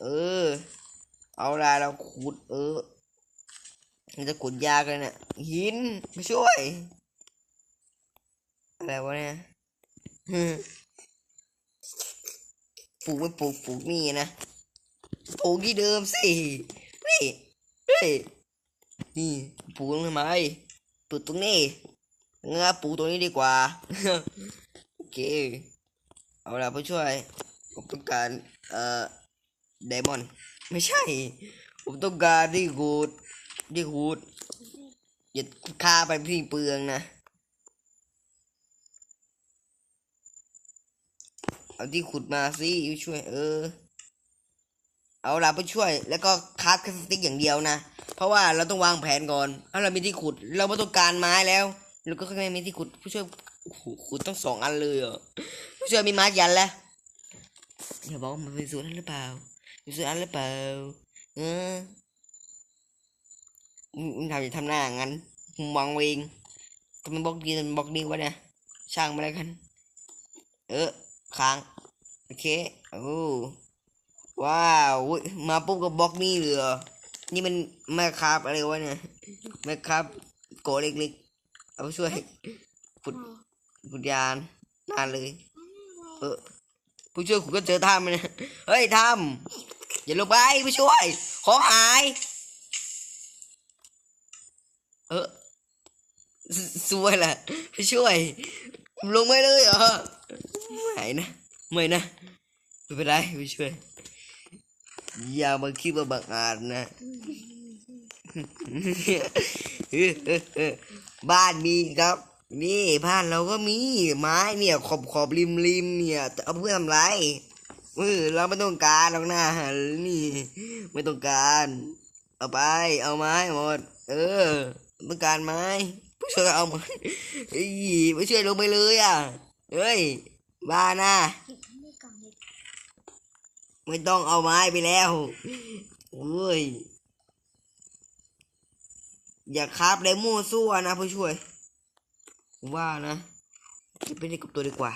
เออ เอาละเราขุด เออมันจะขุดยากเลยเนี่ยหินมาช่วย อะไรวะเนี่ยฮึปลูกไม่ปลูกปลูกนี่นะปลูกที่เดิมสิเฮ้ยเฮ้ยนี่ปลูกทำไมปลูกตรงนี้งั้นปลูกตรงนี้ดีกว่าโอเคเอาละผู้ช่วยผมต้องการเอ่อ ไดมอนไม่ใช่ ผมต้องการที่ขุดที่ขุดอย่าฆ่าไปพี่เปลืองนะเอาที่ขุดมาสิช่วย เออ เอาละผู้ช่วย แล้วก็คาร์ดแคสติกอย่างเดียวนะ เพราะว่าเราต้องวางแผนก่อนถ้าเรามีที่ขุด เราไม่ต้องการไม้แล้วเราก็ไม่มีที่ขุด ผู้ช่วยขุดต้องสองอันเลยเหรอผู้ช่วยมีไม้ยันแล้วอย่าบอกว่ามันเป็นส่วนนั้นหรือเปล่า เป็นส่วนนั้นหรือเปล่าเออมึงมึงทำอย่าทำหน้าอย่างนั้นมึงวางเวงทำไมบล็อกดีทำไมบล็อกดีวะเนี่ยช่างมาแล้วกัน เออค้างโอเคโอ้ว้าวมาปุ๊บกับล็อกนี่เหรอนี่มันแม่คราบอะไรวะเนี่ยแม่คราบโกเล็กๆเอาช่วยขุดขุดยานนานเลย เออผู้ช่วยคุณก็เจอถ้ำมันยเฮ้ยถ้ำ อย่าลงไปผู้ช่วย ของหาย เออสสวยแหละผู้ช่วย ลงไม่เลยเหรอไม่นะไม่นะไม่เป็นไรผู้ช่วย อย่ามาคิดว่าบังอาจนะบ้านมีครับ นี่บ้านเราก็มีไม้เนี่ยขอบขอบริมริมเนี่ยเอาเพื่อทำไร เออเราไม่ต้องการหรอกนะนี่ ไม่ต้องการ เอาไป เอาไม้หมด เออ ต้องการไม้ผู้ช่วยเอามาเฮ้ยผู้ช่วยลงไปเลยอะเฮ้ยบ้านะไม่ต้องเอาไม้ไปแล้วเฮ้ยอย่าคาบเลยมั่วซั่วนะผู้ช่วย ว่านะจะไปเล่นกับตัวดีกว่า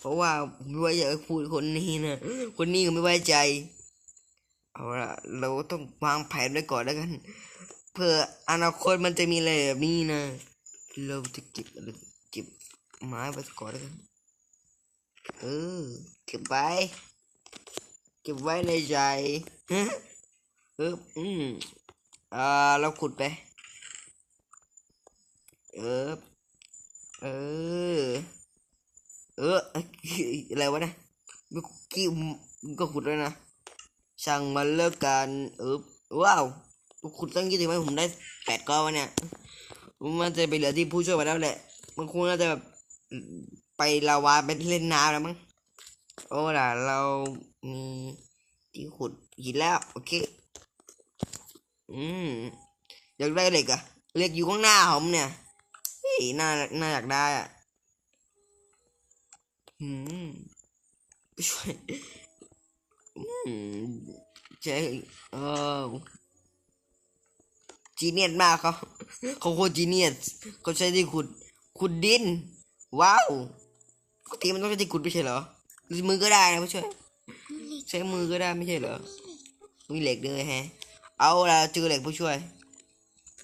เพราะว่าผมไม่ไว้ใจพูดคนนี้นะ คนนี้ก็ไม่ไว้ใจ เอาละเราต้องวางแผนไว้ก่อนแล้วกัน เพื่ออนาคตมันจะมีอะไรแบบนี้นะ เราจะเก็บเก็บไม้ไว้ก่อนแล้วกัน เออ เก็บไว้ เก็บไว้ในใจฮะเอออืมอ่าเราขุดไป เออ เออ เอออะไรวะเนี่ยมื่อกี้มึงก็ขุดแล้วนะช่างมันเลิกกันเออว้าวขุดตั้งยี่สิบไหมผมได้แปดก้อนวะเนี่ยมันจะไปเหลือที่ผู้ช่วยมาแล้วแหละ มันคงน่าจะแบบไปลาวาไปเล่นน้ำแล้วมั้งโอ้ล่ะเรามีที่ขุดหินแล้ว โอเค อืมอยากได้เหล็กอะเหล็กอยู่ข้างหน้าผมเนี่ยน่าน่าอยากได้อะ อืมช่วยอืมใช่เออจีเนียสมากเขาเขาโคจีเนียสเขาใช้ที่ขุดขุดดิน ว้าวปกติมันต้องใช้ที่ขุดไม่ใช่เหรอหรือมือก็ได้นะผู้ช่วยใช้มือก็ได้ไม่ใช่เหรอมีเหล็กด้วยแฮะ เอาละเจอเหล็กผู้ช่วย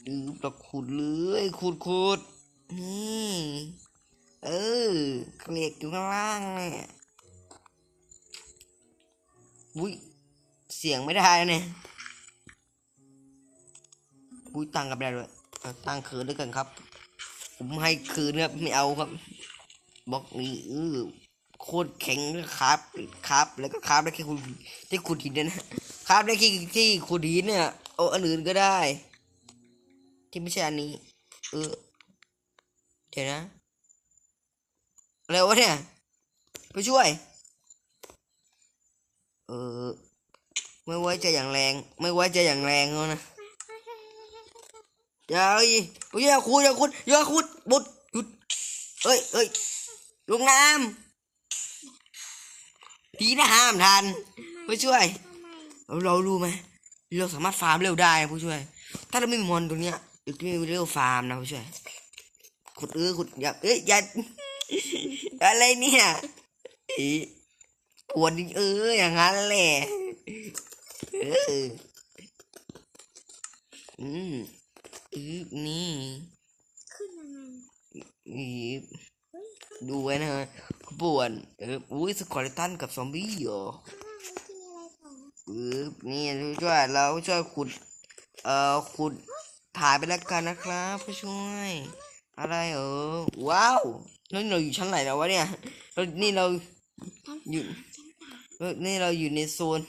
ดื้อตะขุดเลยขุดขุดนี่ เออเหล็กอยู่ข้างล่างเนี่ยอุ้ยเสียงไม่ได้เนี่ยอุ้ยตั้งกับได้ด้วยตั้งคืนด้วยกันครับ ผมให้คืนครับไม่เอาครับบล็อกนี้เออโคตรแข็งครับครับ แล้วก็ครับได้แค่คุณที่ขุดหินนะครับได้แค่ที่ขุดหินเนี่ยเอาอันอื่นก็ได้ ที่ไม่ใช่อันนี้ เออ เดี๋ยวนะ อะไรวะเนี่ย ไปช่วย เออ ไม่ไว้ใจอย่างแรง ไม่ไว้ใจอย่างแรงแล้วนะอย่าอีไม่อย่าขุดอย่าขุดอย่าขุดบุดหยุดเอ้ยเอ้ยลงน้ำดีนะห้ามทันผู้ช่วยเราเรารู้ไหมเราสามารถฟาร์มเร็วได้นะผู้ช่วย ถ้าเราไม่มีมอนตัวเนี้ยเดี๋ยวจะไม่มีเร็วฟาร์มนะผู้ช่วยขุดเออขุดอย่าเอ้ยอย่า อะไรเนี่ยอีปวดเอออย่างนั้นแหละออืมอือนี่ขึ้นยังไงอีบเฮ้ยดูไว้นะป่วนเอออุ้ยสกอเลตันกับซอมบี้เหรอข้างล่างมันกินอะไรต่อเออนี่ช่วยเราช่วยขุด เอ่อขุดถ่ายไปแล้วกันนะครับผู้ช่วย อะไรเออว้าว แล้วเราอยู่ชั้นไหนแล้ววะเนี่ยเรานี่เราอยู่เออนี่เราอยู่ในโซน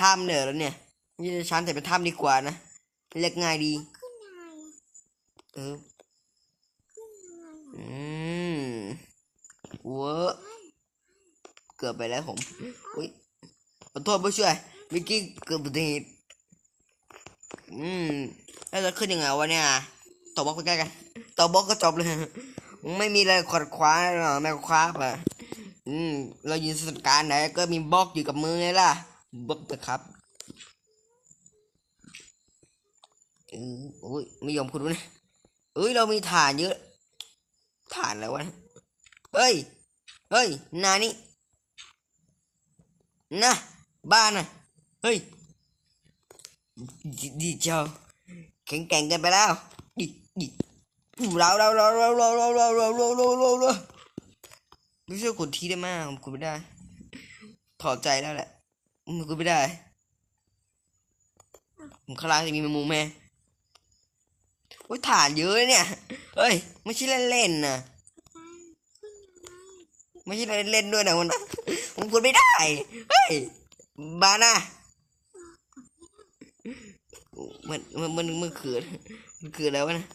ถ้ำเนี่ยแล้วเนี่ยนี่ชั้นแต่เป็นถ้ำดีกว่านะเรียกง่ายดีขึ้นยังไงอะเออขึ้นยังไงอะอืมเวอะเกือบไปแล้วผมอุ้ยขอโทษผู้ช่วยเมื่อกี้เกือบอุบัติเหตุอืมแล้วจะขึ้นยังไงวะเนี่ยต่อบล็อกไปใกล้กันต่อบล็อกก็จบเลย ไม่มีอะไรขวดคว้าหรอแม่คว้าปะอืม เรายืนสถานการณ์ไหนก็มีบล็อกอยู่กับมือไงล่ะบล็อกนะครับอืออุ้ยไม่ยอมคุณวะเอ้ย เรามีฐานเยอะ ฐานแล้ววะเฮ้ย เฮ้ย นานี่นะ บ้านน่ะเฮ้ยดีดีเจ้าแข็งแกร่งกันไปแล้วดิดิ เราเราเราเราเราเราเราเราเราเราเราเราไม่ช่วยกดทีได้มากผมกดไม่ได้ ถอดใจแล้วแหละมันกดไม่ได้ผมข้างล่างจะมีแมงมุมแม่โอ้ยฐานเยอะเนี่ย เฮ้ย ไม่ใช่เล่นๆนะขึ้นยังไม่ใช่เล่นๆด้วยนะมันผมกดไม่ได้ เฮ้ย บานะมันมันมันมันคือมันคืออะไรวนะ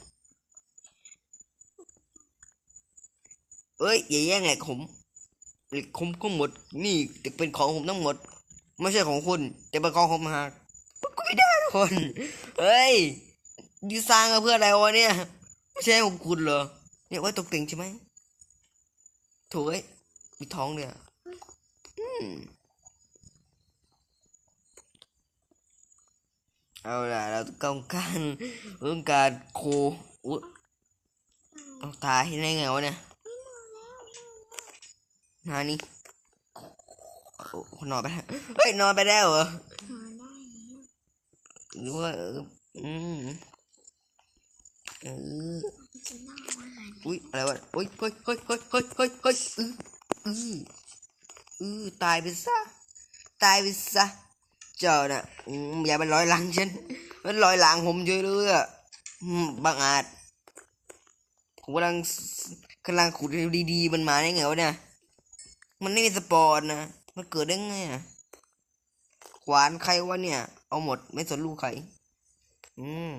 เอ้ยอย่าแย่งเหล็กผมเหล็กผมก็หมด นี่เป็นของผมทั้งหมด ไม่ใช่ของคุณ แต่เป็นของผมหากก็ไม่ได้ทุกคนเฮ้ยดีสร้างมาเพื่ออะไรวะเนี่ยไม่ใช่ของคุณเหรอเนี่ยไว้ตกแต่งใช่ไหมถูกเอ้มีท้องเนี่ยเอาล่ะเราต้องการต้องการโคอุ๊ยเอาตายได้ไงวะเนี่ย นานี่นอนไปเฮ้ยนอนไปแล้วเหรอ นอนได้หรือว่าเอออืมเออจะเล่าอาหารอุ้ยอะไรวะอุ้ยเฮ้ยเฮ้ยเฮ้ยเฮ้ยเฮ้ยเฮ้ยอืออืออือตายไปซะตายไปซะเจ้าน่ะอย่าไปร้อยหลังฉันมันร้อยหลังผมเยอะเลยอืมบางอาจผมกำลังกำลังขุดดีๆมันมาได้ไงวะเนี่ย มันไม่มีสปอร์ตนะ มันเกิดได้ไงอะขวานใครวะเนี่ย เอาหมดไม่สนลูกใคร อืม